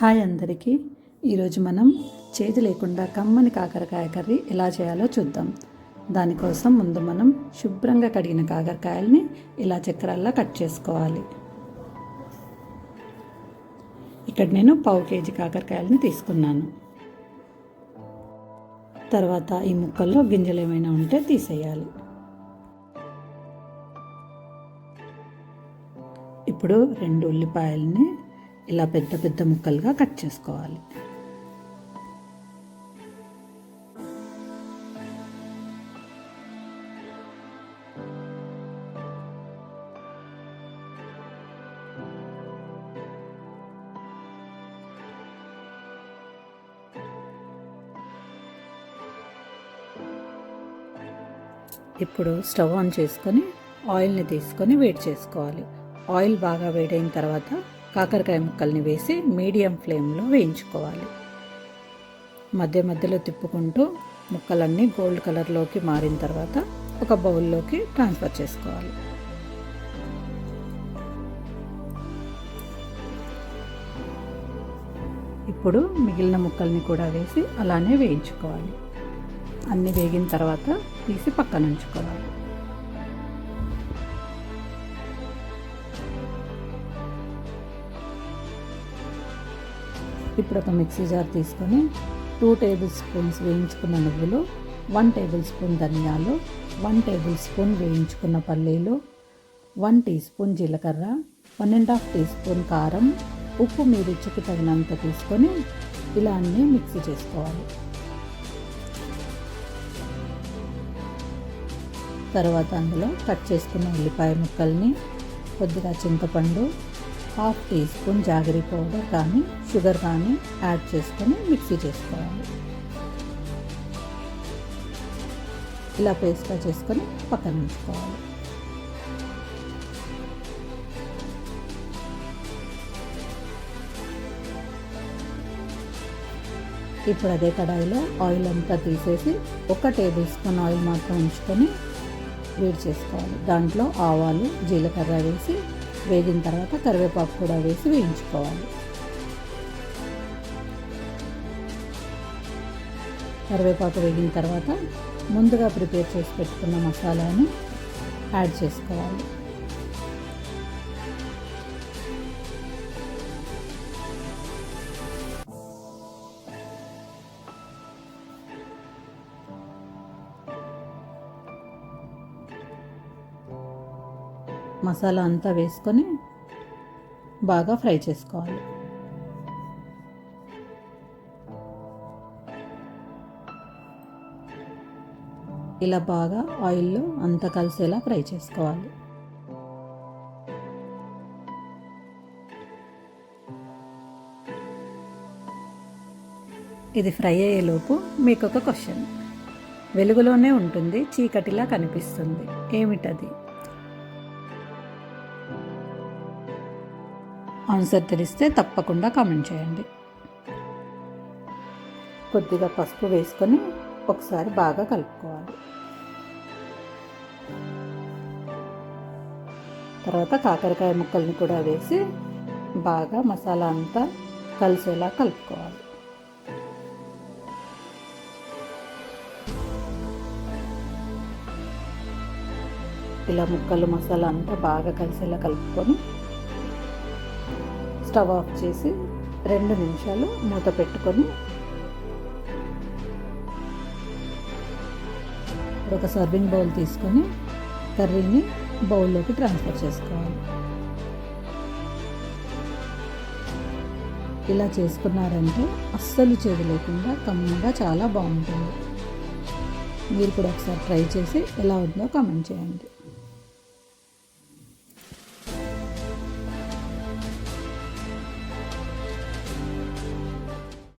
Hi అందరికీ. ఈరోజు మనం చేతి లేకుండా కమ్మని కాకరకాయ కర్రీ ఎలా చేయాలో చూద్దాం. దానికోసం ముందు మనం శుభ్రంగా కడిగిన కాకరకాయల్ని ఇలా చక్రాల్లో కట్ చేసుకోవాలి. ఇక్కడ నేను పావు కేజీ కాకరకాయలని తీసుకున్నాను. తర్వాత ఈ ముక్కల్లో గింజలు ఏమైనా ఉంటే తీసేయాలి. ఇప్పుడు రెండు ఉల్లిపాయలని ఇలా పెద్ద పెద్ద ముక్కలుగా కట్ చేసుకోవాలి. ఇప్పుడు స్టవ్ ఆన్ చేసుకొని ఆయిల్ని తీసుకొని వేడి చేసుకోవాలి. ఆయిల్ బాగా వేడైన తర్వాత కాకరకాయ ముక్కల్ని వేసి మీడియం ఫ్లేమ్లో వేయించుకోవాలి. మధ్య మధ్యలో తిప్పుకుంటూ ముక్కలన్నీ గోల్డ్ కలర్లోకి మారిన తర్వాత ఒక బౌల్లోకి ట్రాన్స్ఫర్ చేసుకోవాలి. ఇప్పుడు మిగిలిన ముక్కల్ని కూడా వేసి అలానే వేయించుకోవాలి. అన్నీ వేగిన తర్వాత తీసి పక్కన ఉంచుకోవాలి. ఇప్పుడు ఒక మిక్సీ జార్ తీసుకొని టూ టేబుల్ స్పూన్స్ వేయించుకున్న నువ్వులు వన్ టేబుల్ స్పూన్ ధనియాలు వన్ టేబుల్ స్పూన్ వేయించుకున్న పల్లీలు వన్ టీ స్పూన్ జీలకర్ర one and half tea spoon కారం ఉప్పు మీ రుచికి తగినంత తీసుకొని ఇలా అన్నీ మిక్సీ చేసుకోవాలి. తర్వాత అందులో కట్ చేసుకున్న ఉల్లిపాయ ముక్కల్ని కొద్దిగా చింతపండు half tea spoon jaggery powder కానీ షుగర్ కానీ యాడ్ చేసుకొని మిక్సీ చేసుకోవాలి. ఇలా పేస్ట్గా చేసుకొని పక్కన ఉంచుకోవాలి. ఇప్పుడు అదే కడాయిలో ఆయిల్ అంతా తీసేసి ఒక టేబుల్ స్పూన్ ఆయిల్ మాత్రం ఉంచుకొని వేడి చేసుకోవాలి. దాంట్లో ఆవాలు జీలకర్ర వేసి వేగిన తర్వాత కరివేపాకు కూడా వేసి వేయించుకోవాలి. కరివేపాకు వేగిన తర్వాత ముందుగా ప్రిపేర్ చేసి పెట్టుకున్న మసాలాని యాడ్ చేసుకోవాలి. మసాలా అంతా వేసుకొని బాగా ఫ్రై చేసుకోవాలి. ఇలా బాగా ఆయిల్లో అంతా కలిసేలా ఫ్రై చేసుకోవాలి. ఇది ఫ్రై అయ్యేలోపు మీకు ఒక క్వశ్చన్. వెలుగులోనే ఉంటుంది చీకటిలా కనిపిస్తుంది. ఏమిటది? ఆన్సర్ తెలిస్తే తప్పకుండా కామెంట్ చేయండి. కొద్దిగా పసుపు వేసుకొని ఒకసారి బాగా కలుపుకోవాలి. తర్వాత కాకరకాయ ముక్కల్ని కూడా వేసి బాగా మసాలా అంతా కలిసేలా కలుపుకోవాలి. ఇలా ముక్కలు మసాలా అంతా బాగా కలిసేలా కలుపుకొని స్టవ్ ఆఫ్ చేసి రెండు నిమిషాలు మూత పెట్టుకొని ఒక సర్వింగ్ బౌల్ తీసుకొని కర్రీని బౌల్లోకి ట్రాన్స్ఫర్ చేసుకోవాలి. ఇలా చేసుకున్నారంటే అస్సలు చేదు లేకుండా కమ్మగా చాలా బాగుంటుంది. మీరు కూడా ఒకసారి ట్రై చేసి ఎలా ఉందో కామెంట్ చేయండి.